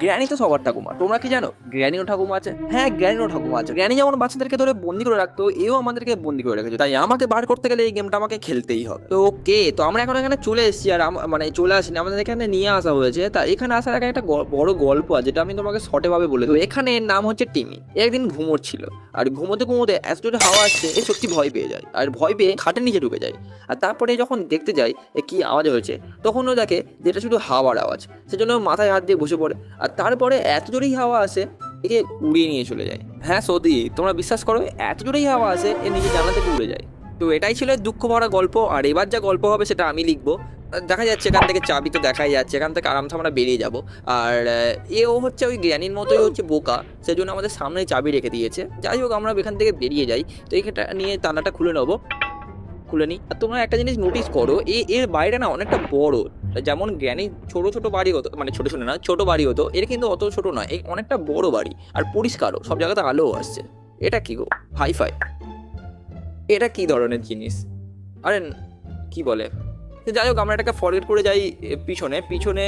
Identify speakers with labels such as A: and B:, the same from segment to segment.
A: Granny তো সবার ঠাকুমা। তোমরা কি জানো? গ্র্যানিও ঠাকুমা আছে। হ্যাঁ গ্র্যানিও ঠাকুমা আছে। গ্র্যানি যেমন বাচ্চাদেরকে ধরে বন্দি করে রাখতো, এও আমাদেরকে বন্দি করে রেখেছে। তাই আমাকে বার করতে গেলে এই গেমটা আমাকে খেলতেই হবে। তো ওকে তো আমরা এখন এখানে চলে এসেছি আর মানে চলে আসিনি। আমাদের এখানে নিয়ে আসা হয়েছে। তা এখানে আসার আগে একটা বড় গল্প আছে, যেটা আমি তোমাকে শর্টে ভাবে বলে দেবো। এখানে নাম হচ্ছে টিমি। একদিন ঘুমোর ছিল। আর ঘুমোতে ঘুমোতে এত জোরে হাওয়া আসছে, এ সত্যি ভয় পেয়ে যায়। আর ভয় পেয়ে খাটের নিচে ঢুকে যায়। আর তারপরে যখন দেখতে যায় কি আওয়াজ হয়েছে তখন ও দেখে যেটা শুধু হাওয়ার আওয়াজ। সেজন্য মাথায় হাত দিয়ে বসে পড়ে। আর তারপরে এত জোরেই হাওয়া আসে একে উড়িয়ে নিয়ে চলে যায়। হ্যাঁ সৌদি, তোমরা বিশ্বাস করো, এত জোরেই হাওয়া আসে, এ নিজে জানলা থেকে উড়ে যায়। তো এটাই ছিল দুঃখ ভরা গল্প, আর এবার যা গল্প হবে সেটা আমি লিখব। দেখা যাচ্ছে এখান থেকে চাবি তো দেখাই যাচ্ছে, এখান থেকে আরামসে আমরা বেরিয়ে যাব। আর এও হচ্ছে ওই জ্ঞানীর মতোই হচ্ছে বোকা, সেজন্য আমাদের সামনে চাবি রেখে দিয়েছে। যাই হোক, আমরা এখান থেকে বেরিয়ে যাই, তো এইখানটা নিয়ে তালাটা খুলে নেব। খুলে নিই আর তোমরা একটা জিনিস নোটিস করো, এ, এর বাইরে না অনেকটা বড়। যেমন জ্ঞানী ছোটো ছোটো বাড়ি হতো মানে ছোটো ছোটো না, ছোটো বাড়ি হতো, এর কিন্তু অত ছোটো নয় এই অনেকটা বড় বাড়ি আর পরিষ্কারও, সব জায়গাতে আলোও আসছে। এটা কী গো? হাই ফাই এটা কী ধরনের জিনিস? আরে কি বলে? যাই হোক, আমরা এটাকে ফরগেট করে যাই পিছনে পিছনে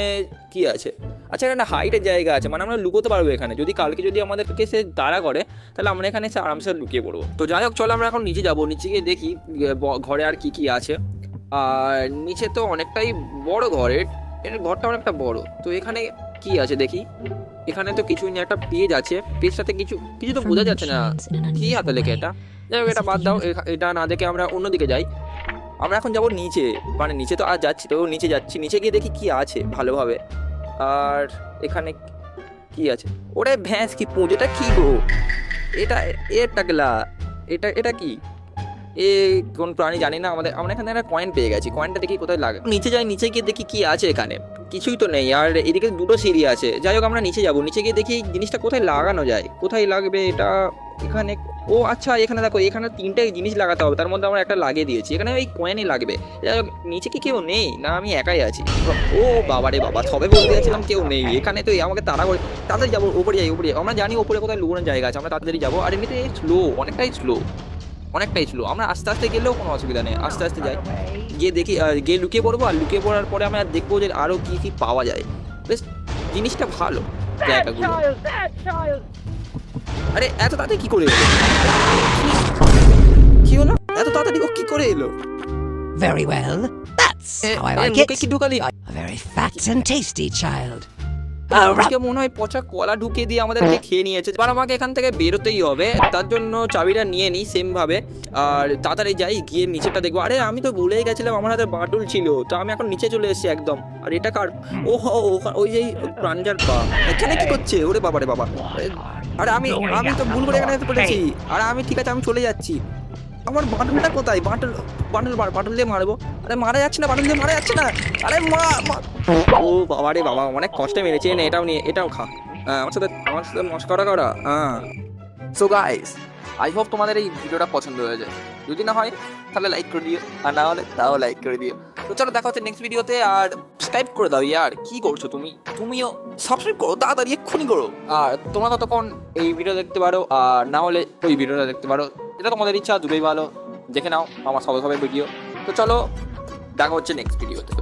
A: কি আছে? আচ্ছা এখানে হাইটের জায়গা আছে মানে আমরা লুকোতে পারব এখানে। যদি কালকে যদি আমাদেরকে সে তাড়া করে, তাহলে আমরা এখানে এসে আরামসে লুকিয়ে পড়ব। তো যাই হোক, চলো আমরা এখন নিচে যাব, নিচে গিয়ে দেখি ঘরে আর কি কি আছে। আর নিচে তো অনেকটাই বড় ঘর, এর ঘরটা অনেকটা বড়। তো এখানে কি আছে দেখি? এখানে তো কিছুই নেই, একটা পেজ আছে। পেজটাতে কিছু কিছু তো বোঝা যাচ্ছে না। কি হাতে লেখে এটা? যাই হোক, এটা বাদ দাও এটা না দেখে আমরা অন্যদিকে যাই। আমরা এখন যাব নিচে মানে নিচে তো আর যাচ্ছি তো নিচে যাচ্ছি। নিচে গিয়ে দেখি কি আছে ভালোভাবে। আর এখানে কি আছে? ওরে ভ্যাঁস কি পুজোটা কি গো? এটা এর টাকলা এটা এটা কি? এ কোন প্রাণী জানি না, আমাদের, আমরা এখানে একটা কয়েন পেয়ে গেছি কয়েনটা দেখি কোথায় লাগে। নিচে যাই, নিচে গিয়ে দেখি কি আছে এখানে। কিছুই তো নেই, আর এদিকে দুটো সিঁড়ি আছে। যাই হোক, আমরা নিচে যাব, নিচে গিয়ে দেখি জিনিসটা কোথায় লাগানো যায়, কোথায় লাগবে এটা? এখানে, ও আচ্ছা এখানে দেখো, এখানে তিনটে জিনিস লাগাতে হবে, তার মধ্যে আমরা একটা লাগিয়ে দিয়েছি, এখানে ওই কয়েনই লাগবে। যাই হোক, নিচে কি কেউ নেই? না, আমি একাই আছি। ও বাবা রে বাবা সবে বলতে যাচ্ছিলাম কেউ নেই, এখানে তো আমাকে তাড়া করে, তাড়াতাড়ি যাব উপরে যাই যাই। আমরা জানি উপরে কোথায় লুকোনোর জায়গা আছে, আমরা তাড়াতাড়ি যাব, আর এমনিতে স্লো অনেকটাই স্লো অনেকটাই ছিল। আমরা আস্তে আস্তে গেলেও কোনো অসুবিধা নেই। আস্তে আস্তে যাই। গিয়ে দেখি গিয়ে লুকিয়ে পড়ব। আর লুকিয়ে পড়ার পরে আমরা দেখব যে আরও কী কী পাওয়া যায়। বেশ জিনিসটা ভালো জায়গাগুলো. আরে এত তাড়াতাড়ি কি করে এলো? কি হলো? এত তাড়াতাড়ি ও কি করে এলো?
B: Very well. That's how I like it. A very fat and tasty child.
A: আজকে মনে হয় পচা কলা ঢুকিয়ে দিয়ে আমাদেরকে খেয়ে নিয়েছে। এবার আমাকে এখান থেকে বেরোতেই হবে তার জন্য চাবিটা নিয়ে নিই সেম ভাবে। আর তাড়াতাড়ি যাই গিয়ে নিচেটা দেখব। আরে আমি তো ভুলেই গেছিলাম আমার হাতে বাটুল ছিল। তো আমি এখন নিচে চলে এসেছি একদম। আর এটা কার? ও ওই যে প্রাঞ্জার পা। এখানে কি করছে? ওরে বাবা রে বাবা। আরে- আরে আমি আমি তো ভুল করে এখানে পড়েছি। আর আমি ঠিক আছে আমি চলে যাচ্ছি। আমার বাটুলটা কোথায়? বাটুল বাটুল বাটুল দিয়ে মারবো। আরে মারা যাচ্ছে না বাটুল দিয়ে মারা যাচ্ছে না। আরে মা মা- ও বাবা রে বাবা অনেক কষ্টে মেরেছে। নে এটাও নিয়ে এটাও খা। হ্যাঁ, আমার সাথে আমার সাথে মস্করা করা। হ্যাঁ। সো গাইস আই হোপ তোমাদের এই ভিডিওটা পছন্দ হয়ে যায় যদি না হয় তাহলে লাইক করে দিও। আর না হলে তাও লাইক করে দিও। তো চলো দেখা হচ্ছে নেক্সট ভিডিওতে আর সাবস্ক্রাইব করে দাও ইয়ার। কি করছ তুমি? তুমিও সাবস্ক্রাইব করো তাড়াতাড়ি এক্ষুনি করো। আর তোমরা ততক্ষণ এই ভিডিও দেখতে পারো। আর না হলে ওই ভিডিওটা দেখতে পারো। এটা তোমাদের ইচ্ছা, দুটোই ভালো। দেখে নাও, আমার সবাই সবাই ভিডিও। তো চলো, দেখা হচ্ছে নেক্সট ভিডিওতে